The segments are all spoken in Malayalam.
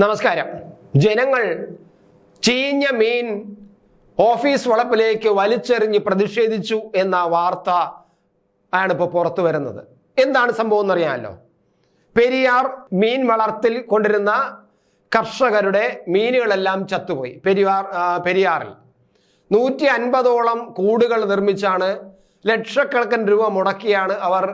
നമസ്കാരം. ജനങ്ങൾ ചീഞ്ഞ മീൻ ഓഫീസ് വളപ്പിലേക്ക് വലിച്ചെറിഞ്ഞ് പ്രതിഷേധിച്ചു എന്ന വാർത്ത ആണ് പുറത്തു വരുന്നത്. എന്താണ് സംഭവം എന്നറിയാമല്ലോ? പെരിയാർ മീൻ വളർത്തിൽ കൊണ്ടിരുന്ന കർഷകരുടെ മീനുകളെല്ലാം ചത്തുപോയി. പെരിയാർ പെരിയാറിൽ. നൂറ്റി അൻപതോളം കൂടുകൾ നിർമ്മിച്ചാണ് ലക്ഷക്കണക്കിന് രൂപ മുടക്കിയാണ് അവർ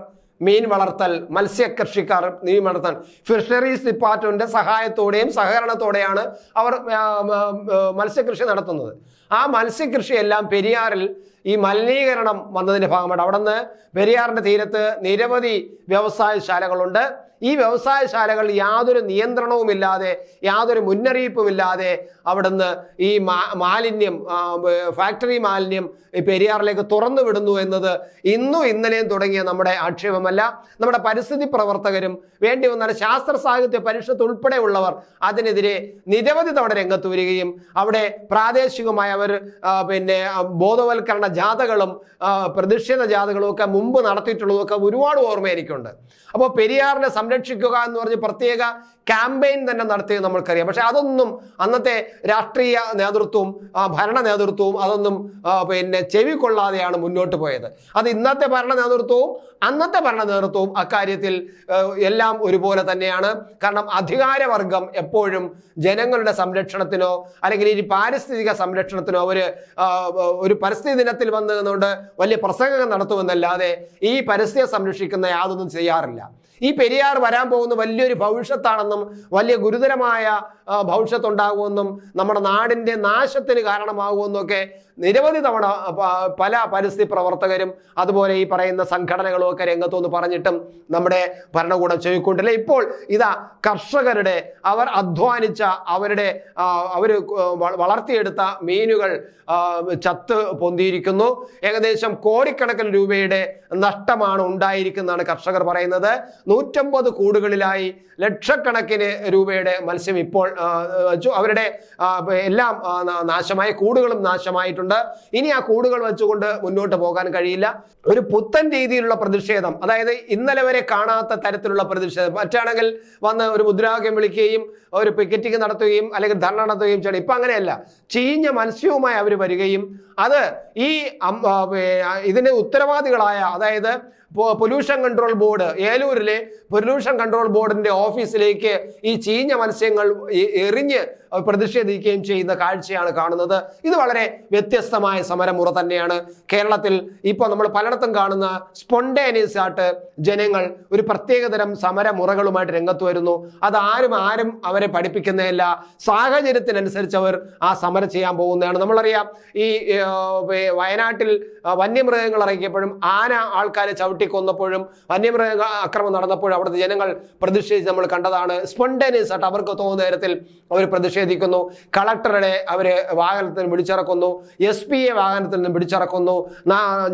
മീൻ വളർത്തൽ മത്സ്യകൃഷിക്കാർ മീൻ വളർത്തൽ. ഫിഷറീസ് ഡിപ്പാർട്ട്മെന്റ് സഹായത്തോടെയും സഹകരണത്തോടെയാണ് അവർ മത്സ്യകൃഷി നടത്തുന്നത്. ആ മത്സ്യകൃഷിയെല്ലാം പെരിയാറിൽ ഈ മലിനീകരണം വന്നതിന്റെ ഭാഗമായിട്ട് അവിടെ നിന്ന് പെരിയാറിന്റെ തീരത്ത് നിരവധി വ്യവസായശാലകളുണ്ട്. ഈ വ്യവസായശാലകൾ യാതൊരു നിയന്ത്രണവുമില്ലാതെ യാതൊരു മുന്നറിയിപ്പുമില്ലാതെ അവിടുന്ന് ഈ മാലിന്യം ഫാക്ടറി മാലിന്യം പെരിയാറിലേക്ക് തുറന്നു വിടുന്നു എന്നത് ഇന്നും ഇന്നലെയും തുടങ്ങിയ നമ്മുടെ ആക്ഷേപമല്ല. നമ്മുടെ പരിസ്ഥിതി പ്രവർത്തകരും വേണ്ടി വന്നാൽ ശാസ്ത്ര സാഹിത്യ പരിഷത്ത് ഉൾപ്പെടെയുള്ളവർ അതിനെതിരെ നിരവധി തവണ രംഗത്ത് വരികയും അവിടെ പ്രാദേശികമായ അവർ പിന്നെ ബോധവൽക്കരണ ജാഥകളും പ്രതിഷേധ ജാഥകളും ഒക്കെ മുമ്പ് നടത്തിയിട്ടുള്ളതൊക്കെ ഒരുപാട് ഓർമ്മ എനിക്കുണ്ട്. അപ്പോൾ പെരിയാറിനെ സംരക്ഷിക്കുക എന്ന് പറഞ്ഞ് പ്രത്യേക ക്യാമ്പയിൻ തന്നെ നടത്തിയത് നമ്മൾക്കറിയാം. പക്ഷെ അതൊന്നും അന്നത്തെ രാഷ്ട്രീയ നേതൃത്വവും ഭരണ നേതൃത്വവും അതൊന്നും പിന്നെ ചെവി കൊള്ളാതെയാണ് മുന്നോട്ട് പോയത്. അത് ഇന്നത്തെ ഭരണ നേതൃത്വവും അന്നത്തെ ഭരണ നേതൃത്വവും അക്കാര്യത്തിൽ എല്ലാം ഒരുപോലെ തന്നെയാണ്. കാരണം അധികാരവർഗം എപ്പോഴും ജനങ്ങളുടെ സംരക്ഷണത്തിനോ അല്ലെങ്കിൽ ഈ പാരിസ്ഥിതിക സംരക്ഷണത്തിനോ അവർ ഒരു പരിസ്ഥിതി ദിനത്തിൽ വന്ന് വലിയ പ്രസംഗം നടത്തുമെന്നല്ലാതെ ഈ പരിസ്ഥിതിയെ സംരക്ഷിക്കുന്ന യാതൊന്നും ചെയ്യാറില്ല. ഈ പെരിയാർ വരാൻ പോകുന്ന വലിയൊരു ഭവിഷ്യത്താണെന്നും വലിയ ഗുരുതരമായ ഭവിഷ്യത്തുണ്ടാകുമെന്നും നമ്മുടെ നാടിന്റെ നാശത്തിന് കാരണമാകുമെന്നും ഒക്കെ നിരവധി തവണ പല പരിസ്ഥിതി പ്രവർത്തകരും അതുപോലെ ഈ പറയുന്ന സംഘടനകളും ഒക്കെ രംഗത്തുനിന്ന് പറഞ്ഞിട്ടും നമ്മുടെ ഭരണകൂടം ചെയ്യിക്കൊണ്ടില്ല ഇപ്പോൾ ഇതാ കർഷകരുടെ അവർ അധ്വാനിച്ച അവരുടെ അവർ വളർത്തിയെടുത്ത മീനുകൾ ചത്ത് പൊന്തിയിരിക്കുന്നു. ഏകദേശം കോടിക്കണക്കിന് രൂപയുടെ നഷ്ടമാണ് ഉണ്ടായിരിക്കുന്നതാണ് കർഷകർ പറയുന്നത്. നൂറ്റമ്പത് കൂടുകളിലായി ലക്ഷക്കണക്കിന് രൂപയുടെ മത്സ്യം ഇപ്പോൾ അവരുടെ എല്ലാം നാശമായി കൂടുകളും നാശമായിട്ടുണ്ട്. ഇനി ആ കൂടുകൾ വെച്ചുകൊണ്ട് മുന്നോട്ട് പോകാൻ കഴിയില്ല. ഒരു പുത്തൻ രീതിയിലുള്ള പ്രതിഷേധം അതായത് ഇന്നലെ വരെ കാണാത്ത തരത്തിലുള്ള പ്രതിഷേധം. മറ്റാണെങ്കിൽ വന്ന് ഒരു മുദ്രാവാക്യം വിളിക്കുകയും ഒരു പിക്കറ്റിംഗ് നടത്തുകയും അല്ലെങ്കിൽ ധർണ നടത്തുകയും ചെയ്യണം. ഇപ്പം അങ്ങനെയല്ല. ചീഞ്ഞ മത്സ്യവുമായി അവർ വരികയും അത് ഈ ഇതിന് ഉത്തരവാദികളായ അതായത് പൊല്യൂഷൻ കൺട്രോൾ ബോർഡ് ഏലൂരിലെ പൊല്യൂഷൻ കൺട്രോൾ ബോർഡിന്റെ ഓഫീസിലേക്ക് ഈ ചീഞ്ഞ മത്സ്യങ്ങൾ എറിഞ്ഞ് പ്രതിഷേധിക്കുകയും ചെയ്യുന്ന കാഴ്ചയാണ് കാണുന്നത്. ഇത് വളരെ വ്യത്യസ്തമായ സമരമുറ തന്നെയാണ്. കേരളത്തിൽ ഇപ്പോൾ നമ്മൾ പലയിടത്തും കാണുന്ന സ്പോണ്ടേനിയസ് ആയിട്ട് ജനങ്ങൾ ഒരു പ്രത്യേകതരം സമരമുറകളുമായിട്ട് രംഗത്ത് വരുന്നു. അത് ആരും ആരും അവരെ പഠിപ്പിക്കുന്നതല്ല. സാഹചര്യത്തിനനുസരിച്ച് അവർ ആ സമരം ചെയ്യാൻ പോകുന്നതാണ്. നമ്മളറിയാം ഈ വയനാട്ടിൽ വന്യമൃഗങ്ങൾ ഇറങ്ങിയപ്പോഴും ആന ആൾക്കാരെ ചവിട്ടി കൊന്നപ്പോഴും വന്യമൃഗ അക്രമം നടന്നപ്പോഴും അവിടുത്തെ ജനങ്ങൾ പ്രതിഷേധിച്ച് നമ്മൾ കണ്ടതാണ്. സ്പോണ്ടേനിയസ് ആയിട്ട് അവർക്ക് തോന്നുന്ന നേരത്തിൽ അവർ പ്രതിഷേധിക്കുന്നു. കളക്ടറുടെ അവർ വാഹനത്തിൽ നിന്ന് പിടിച്ചിറക്കുന്നു എസ് പി എ വാഹനത്തിൽ നിന്ന് പിടിച്ചിറക്കുന്നു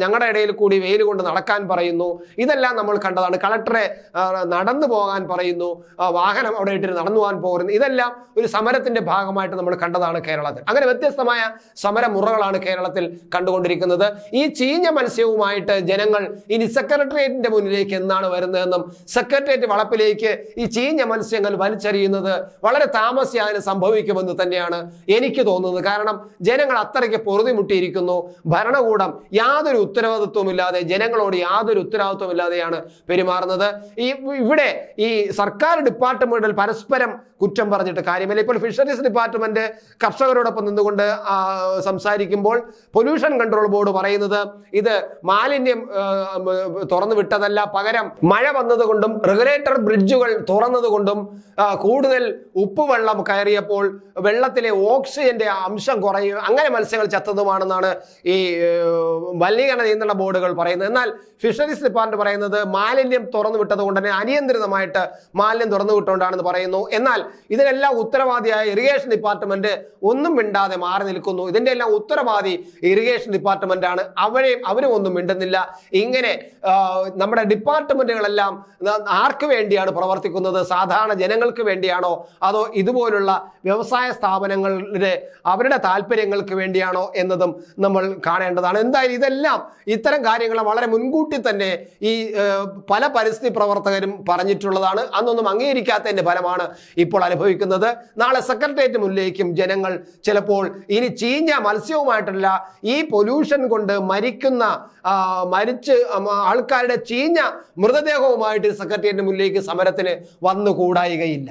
ഞങ്ങളുടെ ഇടയിൽ കൂടി വെയിൽ കൊണ്ട് നടക്കാൻ പറയുന്നു. ഇതെല്ലാം നമ്മൾ കണ്ടതാണ്. കളക്ടറെ നടന്നു പോകാൻ പറയുന്നു. വാഹനം അവിടെ ഇട്ടിട്ട് നടന്നു പോകാൻ പോകുന്നു. ഇതെല്ലാം ഒരു സമരത്തിന്റെ ഭാഗമായിട്ട് നമ്മൾ കണ്ടതാണ് കേരളത്തിൽ. അങ്ങനെ വ്യത്യസ്തമായ സമരമുറകളാണ് കേരളത്തിൽ കണ്ടുകൊണ്ടിരിക്കുന്നത്. ഈ ചീഞ്ഞ മത്സ്യവുമായിട്ട് ജനങ്ങൾ ഇനി സെക്രട്ടേറിയറ്റിന്റെ മുന്നിലേക്ക് എന്നാണ് വരുന്നതെന്നും സെക്രട്ടേറിയറ്റ് വളപ്പിലേക്ക് ഈ ചീഞ്ഞ മത്സ്യങ്ങൾ വലിച്ചെറിയുന്നത് വളരെ താമസിയാതിന് സംഭവിക്കുമെന്ന് തന്നെയാണ് എനിക്ക് തോന്നുന്നത്. കാരണം ജനങ്ങൾ അത്രയ്ക്ക് പൊറുതിമുട്ടിയിരിക്കുന്നു. ഭരണകൂടം യാതൊരു ഉത്തരവാദിത്വമില്ലാതെ ജനങ്ങളോട് യാതൊരു ഉത്തരവാദിത്വമില്ലാതെയാണ് പെരുമാറുന്നത്. ഈ ഇവിടെ ഈ സർക്കാർ ഡിപ്പാർട്ട്മെന്റിൽ പരസ്പരം കുറ്റം പറഞ്ഞിട്ട് കാര്യമില്ല. ഇപ്പോൾ ഫിഷറീസ് ഡിപ്പാർട്ട്മെന്റ് കർഷകരോടൊപ്പം നിന്നുകൊണ്ട് സംസാരിക്കുമ്പോൾ പൊല്യൂഷൻ കൺട്രോൾ ബോർഡ് പറയുന്നത് ഇത് മാലിന്യം തുറന്നു വിട്ടതല്ല പകരം. മഴ വന്നതുകൊണ്ടും റെഗുലേറ്റർ ബ്രിഡ്ജുകൾ തുറന്നതുകൊണ്ടും കൂടുതൽ ഉപ്പുവെള്ളം കയറിയപ്പോൾ വെള്ളത്തിലെ ഓക്സിജന്റെ അംശം കുറയും. അങ്ങനെ മത്സ്യങ്ങൾ ചത്തതുമാണെന്നാണ് ഈ മലിനീകരണ നിയന്ത്രണ ബോർഡുകൾ പറയുന്നത്. എന്നാൽ ഫിഷറീസ് ഡിപ്പാർട്ട്മെന്റ് പറയുന്നത് മാലിന്യം തുറന്നു വിട്ടത് കൊണ്ട് തന്നെ അനിയന്ത്രിതമായിട്ട് മാലിന്യം തുറന്നു വിട്ടുകൊണ്ടാണെന്ന് പറയുന്നു. എന്നാൽ ഇതിനെല്ലാം ഉത്തരവാദിയായ ഇറിഗേഷൻ ഡിപ്പാർട്ട്മെന്റ് ഒന്നും മിണ്ടാതെ മാറി നിൽക്കുന്നു. ഇതിന്റെ എല്ലാം ഉത്തരവാദി ഇറിഗേഷൻ ഡിപ്പാർട്ട്മെന്റ് ആണ്. അവരെയും അവരും ഒന്നും മിണ്ടുന്നില്ല. ഇങ്ങനെ നമ്മുടെ ഡിപ്പാർട്ട്മെന്റുകളെല്ലാം ആർക്ക് വേണ്ടിയാണ് പ്രവർത്തിക്കുന്നത്? സാധാരണ ജനങ്ങൾക്ക് വേണ്ടിയാണോ? അതോ ഇതുപോലുള്ള വ്യവസായ സ്ഥാപനങ്ങളുടെ അവരുടെ താല്പര്യങ്ങൾക്ക് വേണ്ടിയാണോ എന്നതും നമ്മൾ കാണേണ്ടതാണ്. എന്തായാലും ഇതെല്ലാം ഇത്തരം കാര്യങ്ങൾ വളരെ മുൻകൂട്ടി തന്നെ ഈ പല പരിസ്ഥിതി പ്രവർത്തകരും പറഞ്ഞിട്ടുള്ളതാണ്. അന്നൊന്നും അംഗീകരിക്കാത്തതിന്റെ ഫലമാണ് ഇപ്പോൾ അനുഭവിക്കുന്നത്. നാളെ സെക്രട്ടേറിയറ്റ് മുന്നിലേക്കും ജനങ്ങൾ ചിലപ്പോൾ ഇനി ചീഞ്ഞ മത്സ്യവുമായിട്ടല്ല ഈ പൊല്യൂഷൻ കൊണ്ട് മരിക്കുന്ന മരിച്ച് മരിച്ച് ആൾക്കാരുടെ ചീഞ്ഞ മൃതദേഹവുമായിട്ട് സെക്രട്ടേറിയറ്റിന് മുന്നിലേക്ക് സമരത്തിന് വന്നുകൂടായികയില്ല.